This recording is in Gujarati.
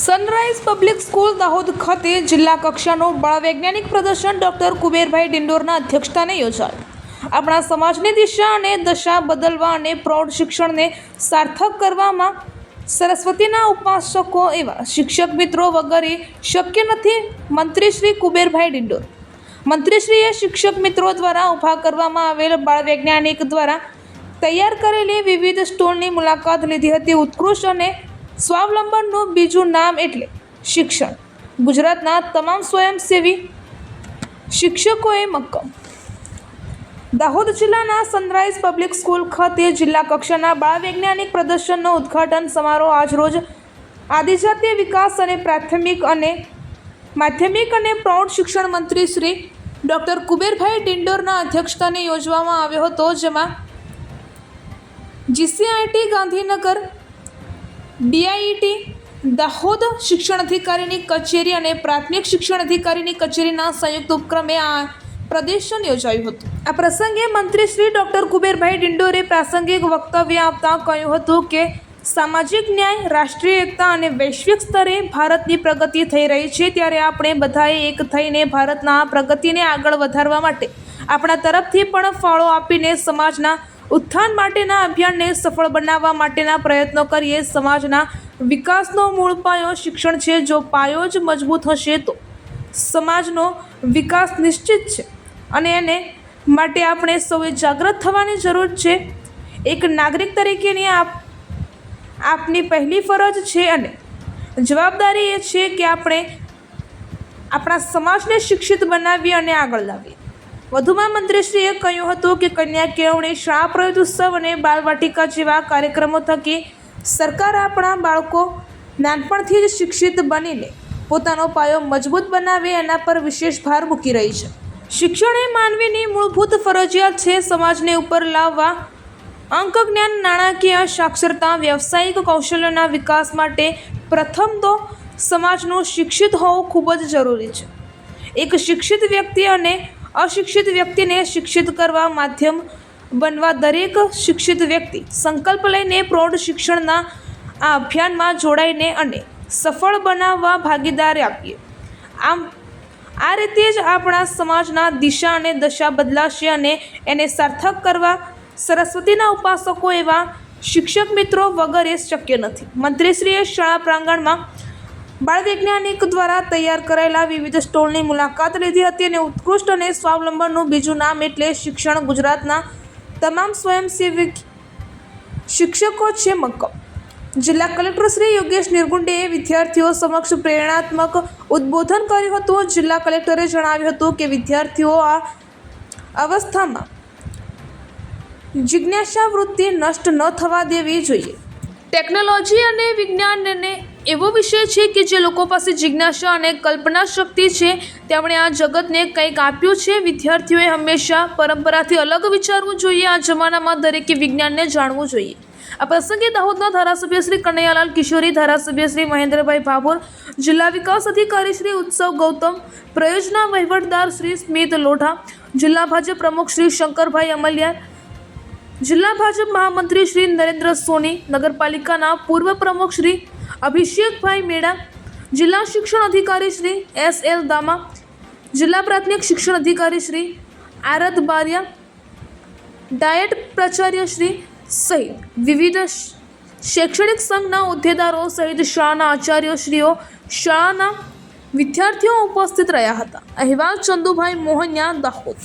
સનરાઈઝ પબ્લિક સ્કૂલ દાહોદ ખાતે જિલ્લા કક્ષાનું બાળવૈજ્ઞાનિક પ્રદર્શન ડોક્ટર કુબેરભાઈ ડિંડોરના અધ્યક્ષતાને યોજાયું. આપણા સમાજની દિશા અને દશા બદલવા અને પ્રૌઢ શિક્ષણને સાર્થક કરવામાં સરસ્વતીના ઉપાસકો એવા શિક્ષક મિત્રો વગેરે શક્ય નથી, મંત્રી શ્રી કુબેરભાઈ ડિંડોર. મંત્રીશ્રીએ શિક્ષક મિત્રો દ્વારા ઊભા કરવામાં આવેલ બાળવૈજ્ઞાનિક દ્વારા તૈયાર કરેલી વિવિધ સ્ટોલની મુલાકાત લીધી હતી. ઉત્કૃષ્ટ અને સ્વાવલંબનનું બીજું નામ એટલે શિક્ષણ. ગુજરાતના તમામ સ્વયંસેવી શિક્ષકોએ મક્કમ. દાહોદ જિલ્લાના સનરાઈઝ પબ્લિક સ્કૂલ ખાતે જિલ્લા કક્ષાના બાળ વૈજ્ઞાનિક પ્રદર્શનનો ઉદ્ઘાટન સમારોહ આજરોજ આદિજાતીય વિકાસ અને પ્રાથમિક અને માધ્યમિક અને પ્રૌઢ શિક્ષણ મંત્રી શ્રી ડૉક્ટર કુબેરભાઈ ડિંડોરના અધ્યક્ષતાને યોજવામાં આવ્યો હતો, જેમાં જીસીઆઈટી ગાંધીનગર ડીઆઈટી દાહોદ શિક્ષણ અધિકારીની કચેરી અને પ્રાથમિક શિક્ષણ અધિકારીની કચેરીના સંયુક્ત ઉપક્રમે આ પ્રદર્શન યોજાયું હતું. આ પ્રસંગે મંત્રી શ્રી ડૉક્ટર કુબેરભાઈ ડિંડોરે પ્રાસંગિક વક્તવ્ય આપતા કહ્યું હતું કે, સામાજિક ન્યાય, રાષ્ટ્રીય એકતા અને વૈશ્વિક સ્તરે ભારતની પ્રગતિ થઈ રહી છે ત્યારે આપણે બધાએ એક થઈને ભારતના પ્રગતિને આગળ વધારવા માટે આપણા તરફથી પણ ફાળો આપીને સમાજના ઉત્થાન માટેના અભિયાનને સફળ બનાવવા માટેના પ્રયત્નો કરીએ. સમાજના વિકાસનો મૂળ પાયો શિક્ષણ છે. જો પાયો જ મજબૂત હશે તો સમાજનો વિકાસ નિશ્ચિત છે. અને એને માટે આપણે સૌએ જાગૃત થવાની જરૂર છે. એક નાગરિક તરીકેની આપ, આપની પહેલી ફરજ છે અને જવાબદારી એ છે કે આપણે આપણા સમાજને શિક્ષિત બનાવીએ અને આગળ લાવીએ. વધુમાં મંત્રીશ્રીએ કહ્યું હતું કે કન્યા કેળવણી શાળા ઉત્સવ અને બાળવાટિકા જેવા કાર્યક્રમો થકી સરકાર આપણા બાળકો નાનપણથી જ શિક્ષિત બનીને પોતાનો પાયો મજબૂત બનાવે એના પર વિશેષ ભાર મૂકી રહી છે. શિક્ષણ એ માનવીની મૂળભૂત ફરજિયાત છે. સમાજને ઉપર લાવવા અંક જ્ઞાન, નાણાકીય સાક્ષરતા, વ્યવસાયિક કૌશલ્યોના વિકાસ માટે પ્રથમ તો સમાજનું શિક્ષિત હોવું ખૂબ જ જરૂરી છે. એક શિક્ષિત વ્યક્તિ અને અશિક્ષિત વ્યક્તિને શિક્ષિત કરવા માધ્યમ બનવા દરેક શિક્ષિત વ્યક્તિ સંકલ્પ લઈને પ્રૌઢ શિક્ષણના આ અભિયાનમાં જોડાઈને અને સફળ બનાવવા ભાગીદારી આપીએ. આમ, આ રીતે જ આપણા સમાજના દિશા અને દશા બદલાશે અને એને સાર્થક કરવા સરસ્વતીના ઉપાસકો એવા શિક્ષક મિત્રો વગર એ શક્ય નથી. મંત્રીશ્રીએ શાળા પ્રાંગણમાં બાળ વૈજ્ઞાનિક દ્વારા તૈયાર કરાયેલા વિવિધ સ્ટોલની મુલાકાત લીધી હતી અને ઉત્કૃષ્ટ અને સ્વાવલંબનનું બીજું નામ એટલે શિક્ષણ ગુજરાતના તમામ સ્વયંસેવી શિક્ષકો છે મક્કમ. જિલ્લા કલેક્ટર શ્રી યોગેશ નિર્ગુંડેએ વિદ્યાર્થીઓ સમક્ષ પ્રેરણાત્મક ઉદ્બોધન કર્યું હતું. જિલ્લા કલેક્ટરે જણાવ્યું હતું કે વિદ્યાર્થીઓ આ અવસ્થામાં જિજ્ઞાસા વૃત્તિ નષ્ટ ન થવા દેવી જોઈએ. ટેકનોલોજી અને વિજ્ઞાનને એવો વિષય છે કે જે લોકો પાસે જિજ્ઞાસા અને કલ્પના શક્તિ છે. તેમણે આ જગતને કંઈક આપ્યું છે. વિદ્યાર્થીઓએ હંમેશા પરંપરાથી અલગ વિચારવું જોઈએ. આ જમાનામાં દરેકે વિજ્ઞાનને જાણવું જોઈએ. આ પ્રસંગે દાહોદના ધારાસભ્ય શ્રી કનૈયાલાલ કિશોરી, ધારાસભ્ય શ્રી મહેન્દ્રભાઈ ભાભોર, જિલ્લા વિકાસ અધિકારી શ્રી ઉત્સવ ગૌતમ, પ્રયોજના વહીવટદાર શ્રી સ્મિત લોઢા, જિલ્લા ભાજપ પ્રમુખ શ્રી શંકરભાઈ અમલિયાર જિલ્લા ભાજપ મહામંત્રી શ્રી નરેન્દ્ર સોની, નગરપાલિકાના પૂર્વ પ્રમુખ શ્રી અભિષેકભાઈ મેડા, જિલ્લા શિક્ષણ અધિકારી શ્રી એસ એલ દામા, જિલ્લા પ્રાથમિક શિક્ષણ અધિકારી શ્રી આરત બારિયા, ડાયટ પ્રાચાર્ય શ્રી સહિત વિવિધ શૈક્ષણિક સંઘના હોદ્દેદારો સહિત શાળાના આચાર્યશ્રીઓ, શાળાના વિદ્યાર્થીઓ ઉપસ્થિત રહ્યા હતા. અહેવાલ ચંદુભાઈ મોહનિયા દાહોદ.